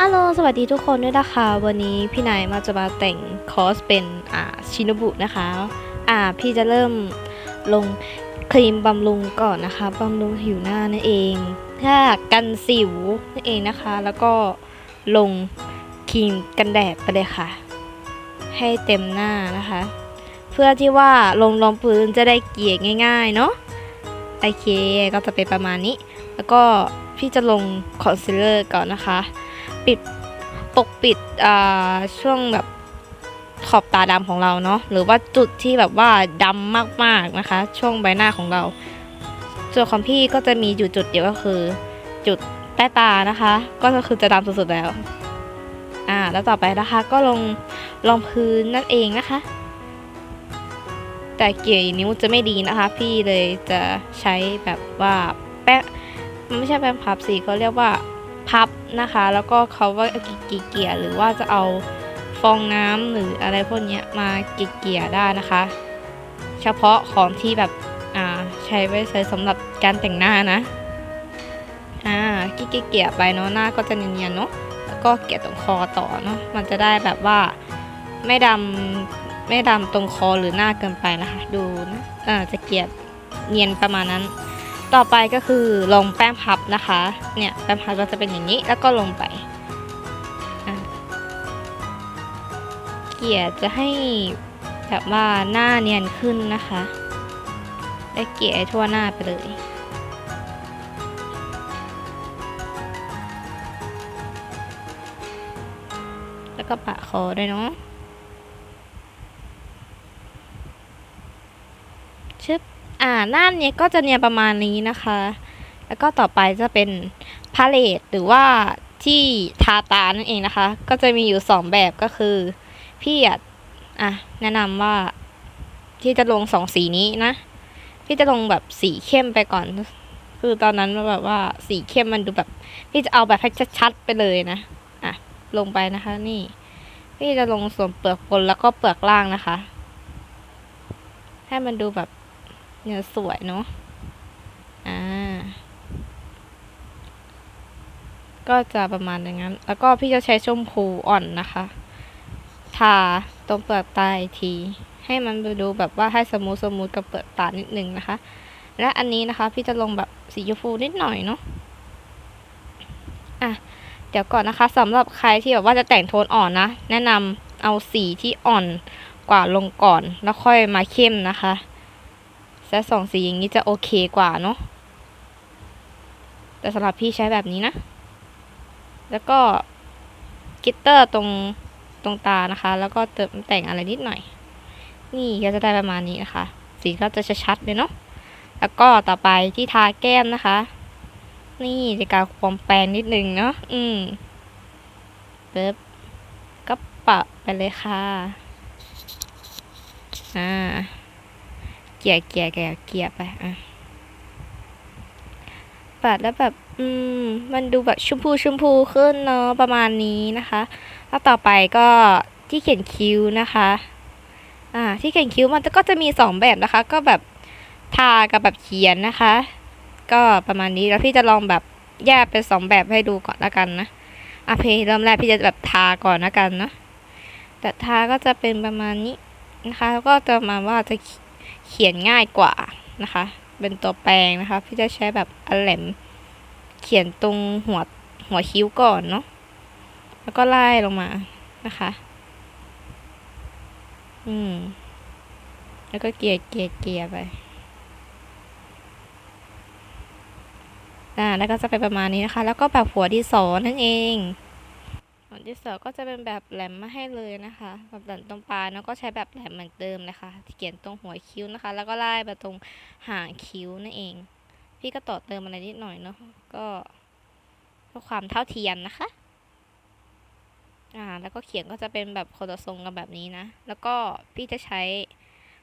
อัลโหลสวัสดีทุกคนด้วยนะคะ วันนี้พี่นายมาจะมาแต่งคอสเป็นอ่าชินบุนะคะ อ่าพี่จะเริ่มลงครีมบำรุงก่อนนะคะบำรุงผิวหน้านั่นเองถ้ากันสิวนั่นเองนะคะ แล้วก็ลงครีมกันแดดไปเลยค่ะ ให้เต็มหน้านะคะ เพื่อที่ว่าลงรองพื้นจะได้เกลี่ยง่าย ๆ เนาะโอเคก็จะเป็นประมาณนี้ แล้วก็พี่จะลงคอนซีลเลอร์ก่อนนะคะ ปิดปกปิดช่วงแบบขอบตาดำของเราเนาะหรือว่าจุดที่แบบว่าดำมากๆนะคะ ช่วงใบหน้าของเรา ส่วนของพี่ก็จะมีอยู่จุดเดียวก็คือ จุดใต้ตานะคะ ก็คือจะดำสุดๆแล้วอ่าแล้วต่อไปนะคะก็ลงรองพื้นนั่นเองนะคะ แต่เกี่ยนิ้วจะไม่ดีนะคะ พี่เลยจะใช้แบบว่าแป้งมันไม่ใช่แป้งพับสีก็เรียกว่า พับนะคะ แล้วก็เขาว่ากีเกียหรือว่าจะเอาฟองน้ำหรืออะไรพวกนี้มากีเกียได้นะคะ เฉพาะของที่แบบอ่าใช้ไว้ใช้สำหรับการแต่งหน้านะอ่ากีเกียไปเนาะหน้าก็จะเนียนๆเนาะแล้วก็เกียตรงคอต่อเนาะมันจะได้แบบว่าไม่ดำไม่ดำตรงคอหรือหน้าเกินไปนะคะ ดูนะอ่าจะเกียเนียนประมาณนั้น ต่อไปก็คือลงแป้งพับนะคะ เนี่ยแป้งพับก็จะเป็นอย่างนี้แล้วก็ลงไปเกี่ยจะให้แบบว่าหน้าเนียนขึ้นนะคะได้เกี่ยทั่วหน้าไปเลยแล้วก็ปะคอด้วยเนาะชึบ อ่าหน้าเนี้ยก็จะเนียนประมาณนี้นะคะ แล้วก็ต่อไปจะเป็นพาเลตหรือว่าที่ทาตานั่นเองนะคะ ก็จะมีอยู่สองแบบก็คือพี่อะอะแนะนำว่าที่จะลงสองสีนี้นะ พี่จะลงแบบสีเข้มไปก่อน คือตอนนั้นแบบว่าสีเข้มมันดูแบบ พี่จะเอาแบบให้ชัดๆไปเลยนะอะลงไปนะคะ นี่ พี่จะลงส่วนเปลือกบนแล้วก็เปลือกล่างนะคะ ให้มันดูแบบ เนี่ยสวยเนาะอ่าก็จะประมาณอย่างนั้น แล้วก็พี่จะใช้ชมพูอ่อนนะคะ ทาตรงเปลือกตาอีกที ให้มันดูแบบว่าให้สมูทสมูทกับเปลือกตานิดนึงนะคะ และอันนี้นะคะ พี่จะลงแบบสีชมพูนิดหน่อยเนาะ อะ เดี๋ยวก่อนนะคะสำหรับใครที่แบบว่าจะแต่งโทนอ่อนนะ แนะนำเอาสีที่อ่อนกว่าลงก่อน แล้วค่อยมาเข้มนะคะ แซสองสีอย่างนี้จะโอเคกว่าเนาะแต่สำหรับพี่ใช้แบบนี้นะ แล้วก็กิตเตอร์ตรงตรงตานะคะ แล้วก็เติมแต่งอะไรนิดหน่อย นี่ก็จะได้ประมาณนี้นะคะ สีก็จะชัดๆเลยเนาะแล้วก็ต่อไปที่ทาแก้มนะคะ นี่จะการความแปลงนิดนึงเนาะอืมเปิ๊บก็ปะไปเลยค่ะ อ่า กี่ยเกี่ยเกี่ยเกี่ยไปอะปัดแล้วแบบอืมมันดูแบบชมพูชมพูขึ้นเนาะประมาณนี้นะคะ แล้วต่อไปก็ที่เขียนคิ้วนะคะ อ่า ที่เขียนคิ้วมันก็จะมีสองแบบนะคะ ก็แบบทากับแบบเขียนนะคะ ก็ประมาณนี้แล้วพี่จะลองแบบแยกเป็นสองแบบให้ดูก่อนละกันนะอะเพเริ่มแรกพี่จะแบบทาก่อนละกันเนาะแต่ทาก็จะเป็นประมาณนี้นะคะ แล้วก็จะมาว่าจะ ขียนง่ายกว่านะคะ เป็นตัวแปรงนะคะ พี่จะใช้แบบอันแหลม เขียนตรงหัวหัวคิ้วก่อนเนาะ แล้วก็ไล่ลงมานะคะ อืม แล้วก็เกลี่ยเกลี่ยเกลี่ยไป อ่า แล้วก็จะเป็นประมาณนี้นะคะ แล้วก็แบบหัวที่สองนั่นเอง ส่วนที่สองก็จะเป็นแบบแหลมมาให้เลยนะคะแบบแหลมตรงปลายแล้วก็ใช้แบบแหลมเหมือนเดิมนะคะเขียนตรงหัวคิ้วนะคะ แล้วก็ไล่ไปตรงหางคิ้วนั่นเอง พี่ก็ต่อเติมอะไรนิดหน่อยเนาะก็เพื่อความเท่าเทียมนะคะอ่าแล้วก็เขียนก็จะเป็นแบบคนละทรงกันแบบนี้นะ แล้วก็พี่จะใช้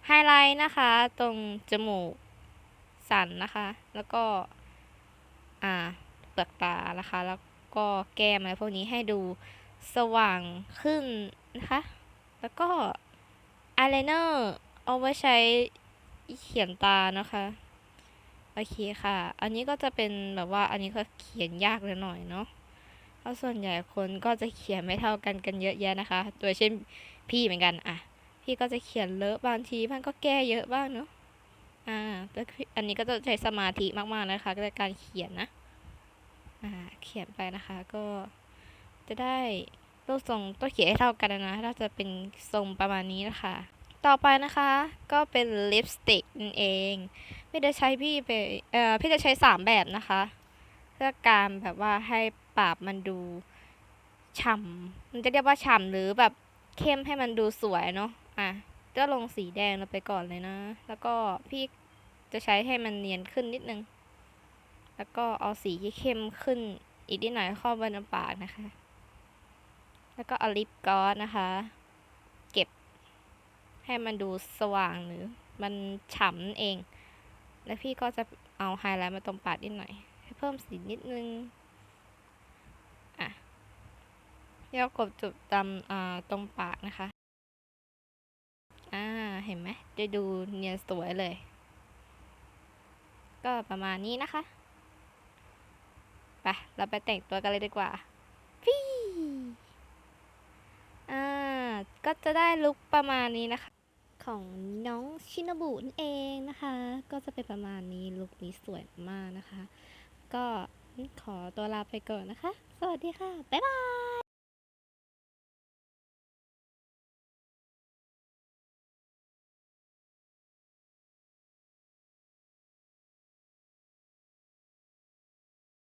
ไฮไลท์นะคะ ตรงจมูกสันนะคะ แล้วก็อ่าเปลือกตานะคะ แล้วก็แก้มอะไรพวกนี้ให้ดู สว่างขึ้นนะคะ แล้วก็อายไลเนอร์เอาไว้ใช้เขียนตานะคะ โอเคค่ะ อันนี้ก็จะเป็นแบบว่าอันนี้ก็เขียนยากเลยหน่อยเนาะเพราะส่วนใหญ่คนก็จะเขียนไม่เท่ากันกันเยอะแยะนะคะโดยเช่นพี่เหมือนกันอะ พี่ก็จะเขียนเลอะบางทีมันก็แก้เยอะบ้างเนาะ อ่าแต่พี่อันนี้ก็จะใช้สมาธิมากๆนะคะในการเขียนนะ อ่า เขียนไปนะคะก็ จะได้รูปทรงต้องเขียนให้เท่ากันนะถ้าจะเป็นทรงประมาณนี้นะคะ ต่อไปนะคะ ก็เป็นลิปสติกนั่นเอง พี่จะใช้พี่ไปเอ่อพี่จะใช้สามแบบนะคะ เพื่อการแบบว่าให้ปากมันดูฉ่ำมันจะเรียกว่าฉ่ำหรือแบบเข้มให้มันดูสวยเนาะอะก็ลงสีแดงลงไปก่อนเลยนะ แล้วก็พี่จะใช้ให้มันเนียนขึ้นนิดนึง แล้วก็เอาสีที่เข้มขึ้นอีกนิดหน่อยเข้าบนปากนะคะ แล้วก็เอาลิปกลอสนะคะ เก็บ ให้มันดูสว่างหรือ มันฉ่ำเอง แล้วพี่ก็จะเอาไฮไลท์มาตรงปากนิดหน่อย ให้เพิ่มสีนิดนึง อะแล้วกดจุดตำอ่าตรงปากนะคะ อ่า เห็นไหม จะดูเนียนสวยเลย ก็ประมาณนี้นะคะ ไป เราไปแต่งตัวกันเลยดีกว่าฟี่อ่า ก็จะได้ลุคประมาณนี้นะคะ ของน้องชินบุนั่นเองนะคะ ก็จะเป็นประมาณนี้ลุคนี้สวยมากนะคะ ก็ขอตัวลาไปก่อนนะคะ สวัสดีค่ะ บ๊ายบาย